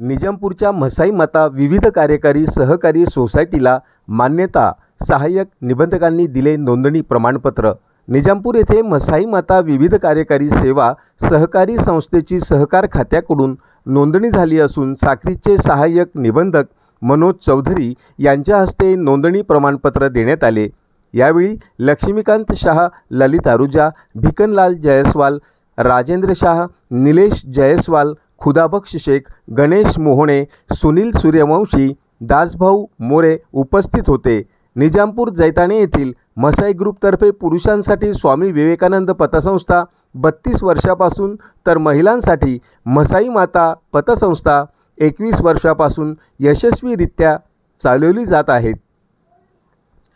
निजामपूरच्या म्हसाई माता विविध कार्यकारी सहकारी सोसायटीला मान्यता सहाय्यक निबंधकांनी दिले नोंदणी प्रमाणपत्र. निजामपूर येथे मसाई माता विविध कार्यकारी सेवा सहकारी संस्थेची सहकार खात्याकडून नोंदणी झाली असून साक्रीचे सहाय्यक निबंधक मनोज चौधरी यांच्या हस्ते नोंदणी प्रमाणपत्र देण्यात आले. यावेळी लक्ष्मीकांत शाह ललित आरुजा भिकनलाल जयस्वाल राजेंद्र शाह निलेश जयस्वाल खुदाबक्ष शेख गणेश मोहणे सुनील सूर्यवंशी दासभाऊ मोरे उपस्थित होते. निजामपूर जैताने येथील मसाई ग्रुपतर्फे पुरुषांसाठी स्वामी विवेकानंद पतसंस्था बत्तीस वर्षापासून तर महिलांसाठी मसाई माता पतसंस्था एकवीस वर्षापासून यशस्वीरित्या चालवली जात आहेत.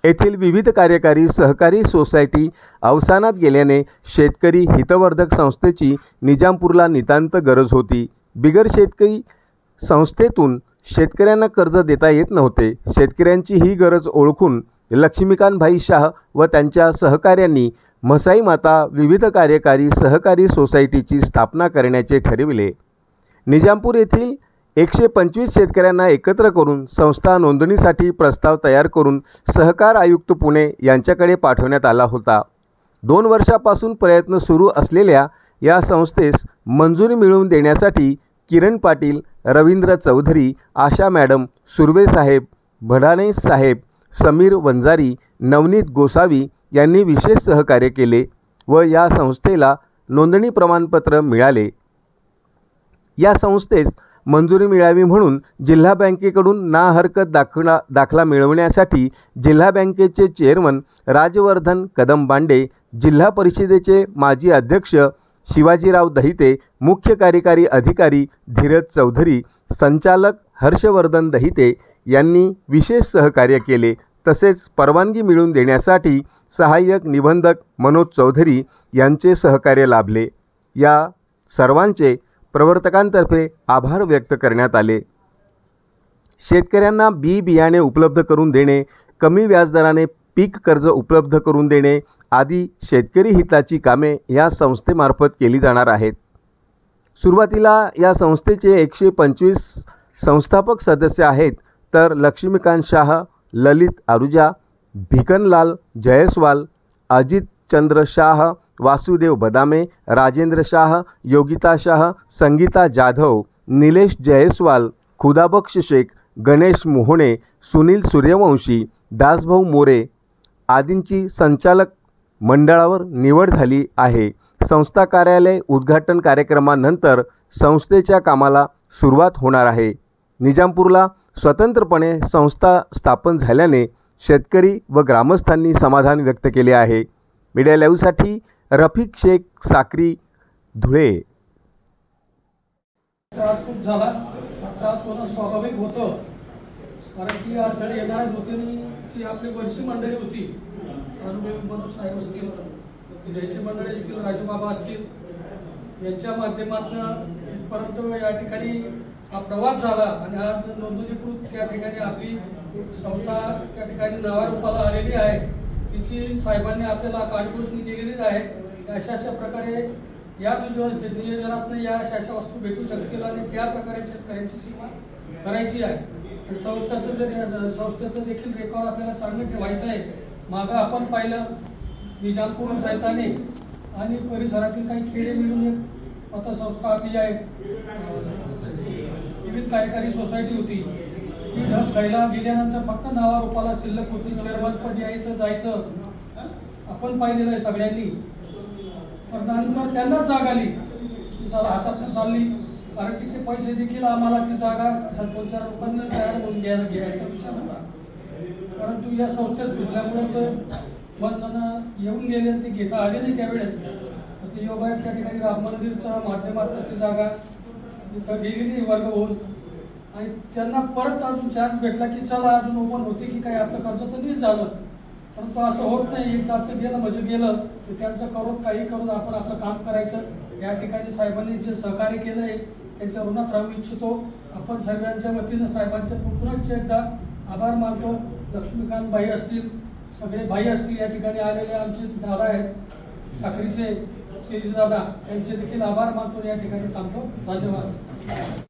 येथील विविध कार्यकारी सहकारी सोसायटी अवसानात गेल्याने शेतकरी हितवर्धक संस्थेची निजामपूरला नितांत गरज होती. बिगर शेतकरी संस्थेतून शेतकऱ्यांना कर्ज देता येत नव्हते. शेतकऱ्यांची ही गरज ओळखून लक्ष्मीकांतभाई शाह व त्यांच्या सहकाऱ्यांनी मसाई माता विविध कार्यकारी सहकारी सोसायटीची स्थापना करण्याचे ठरविले. निजामपूर येथील एकशे पंचवीस शेतकऱ्यांना एकत्र करून संस्था नोंदणीसाठी प्रस्ताव तयार करून सहकार आयुक्त पुणे यांच्याकडे पाठवण्यात आला होता. दोन वर्षापासून प्रयत्न सुरू असलेल्या या संस्थेस मंजुरी मिळवून देण्यासाठी किरण पाटील रवींद्र चौधरी आशा मॅडम सुर्वे साहेब भडाणे साहेब समीर वंजारी नवनीत गोसावी यांनी विशेष सहकार्य केले व या संस्थेला नोंदणी प्रमाणपत्र मिळाले. या संस्थेस मंजुरी मिळावी म्हणून जिल्हा बँकेकडून ना हरकत दाखला दाखला मिळवण्यासाठी जिल्हा बँकेचे चेअरमन राजवर्धन कदम बांडे जिल्हा परिषदेचे माजी अध्यक्ष शिवाजीराव दहिते मुख्य कार्यकारी अधिकारी धीरज चौधरी संचालक हर्षवर्धन दहिते यांनी विशेष सहकार्य केले. तसेच परवानगी मिळवून देण्यासाठी सहाय्यक निबंधक मनोज चौधरी यांचे सहकार्य लाभले. या सर्वांचे प्रवर्तकांतर्फे आभार व्यक्त करण्यात आले. शेतकऱ्यांना बी बियाणे उपलब्ध करून देणे कमी व्याजदराने पीक कर्ज उपलब्ध करून देणे आदी शेतकरी हिताची कामे या संस्थेमार्फत केली जाणार आहेत. सुरुवातीला या संस्थेचे एकशे पंचवीस संस्थापक सदस्य आहेत तर लक्ष्मीकांत शाह ललित आरुजा भिकनलाल जयस्वाल अजित चंद्र शाह वासुदेव बदामे राजेंद्र शाह योगिता शाह संगीता जाधव निलेश जयस्वाल खुदाबक्ष शेख गणेश मोहणे सुनील सूर्यवंशी दासभाऊ मोरे आदींची संचालक मंडळावर निवड झाली आहे. संस्था कार्यालय उद्घाटन कार्यक्रमानंतर संस्थेच्या कामाला सुरुवात होणार आहे. निजामपूरला स्वतंत्रपणे संस्था स्थापन झाल्याने शेतकरी व ग्रामस्थांनी समाधान व्यक्त केले आहे. मीडिया लाईव्हसाठी रफिक शेख साक्री धुळे. त्रास खूप झाला. हा त्रास होणं स्वाभाविक होतं. कारण की अडचणी येणारच होती आणि जी आपली वरची मंडळी होती. अनुभवी बंधू साहेब असतील तिघायची मंडळी असतील राजूबाबा असतील यांच्या माध्यमातून इथपर्यंत या ठिकाणी हा प्रवास झाला आणि आज नोंदणीकृत त्या ठिकाणी आपली संस्था त्या ठिकाणी नावारूपाला आलेली आहे. तिची साहेबांनी आपल्याला कानकोसनी केलेलीच आहे. अशा अशा प्रकारे या नियोजन नियोजनातनं या अशा अशा वस्तू भेटू शकतील आणि त्या प्रकारे शेतकऱ्यांची सेवा करायची आहे. संस्थेचं जर संस्थेचं देखील रेकॉर्ड आपल्याला चांगलं ठेवायचं आहे मागं आपण पाहिलं निजामपूर सैताने आणि परिसरातील काही खेडे मिळून एक पतसंस्था आपली आहे. विविध कार्यकारी सोसायटी होती. ती ढग खायला गेल्यानंतर फक्त नावारूपाला शिल्लक होती. चेअरमन पण यायचं जायचं. आपण पाहिलेलं आहे सगळ्यांनी. पण नंतर त्यांनाच जाग आली. की चला हातात चालली. कारण की ते पैसे देखील आम्हाला ती जागा सरपंचच्या लोकांना तयार होऊन घ्यायला घ्यायचा विचार होता. परंतु या संस्थेत घुसल्यामुळे तर मतदाना येऊन गेले ते घेता आले नाही त्यावेळेस. ते योगायोग त्या ठिकाणी राम मंदिरच्या माध्यमातून ती जागा तिथं गेलेली वर्ग होऊन. आणि त्यांना परत अजून चान्स भेटला की चला अजून ओपन होते की काही आपलं कर्ज तर नाही झालं. परंतु असं होत नाही एकदाचं गेलं म्हणजे गेलं की त्यांचं करून काही करून आपण आपलं काम करायचं. या ठिकाणी साहेबांनी जे सहकार्य केलं आहे त्यांच्या ऋणात राहू इच्छितो. आपण सर्वांच्या वतीनं साहेबांचे पुन्हा एकदा आभार मानतो. लक्ष्मीकांत भाई असतील सगळे भाई असतील या ठिकाणी आलेले आमचे दादा आहेत साखरीचे श्रीजी दादा यांचे देखील आभार मानतो या ठिकाणी थांबतो. धन्यवाद.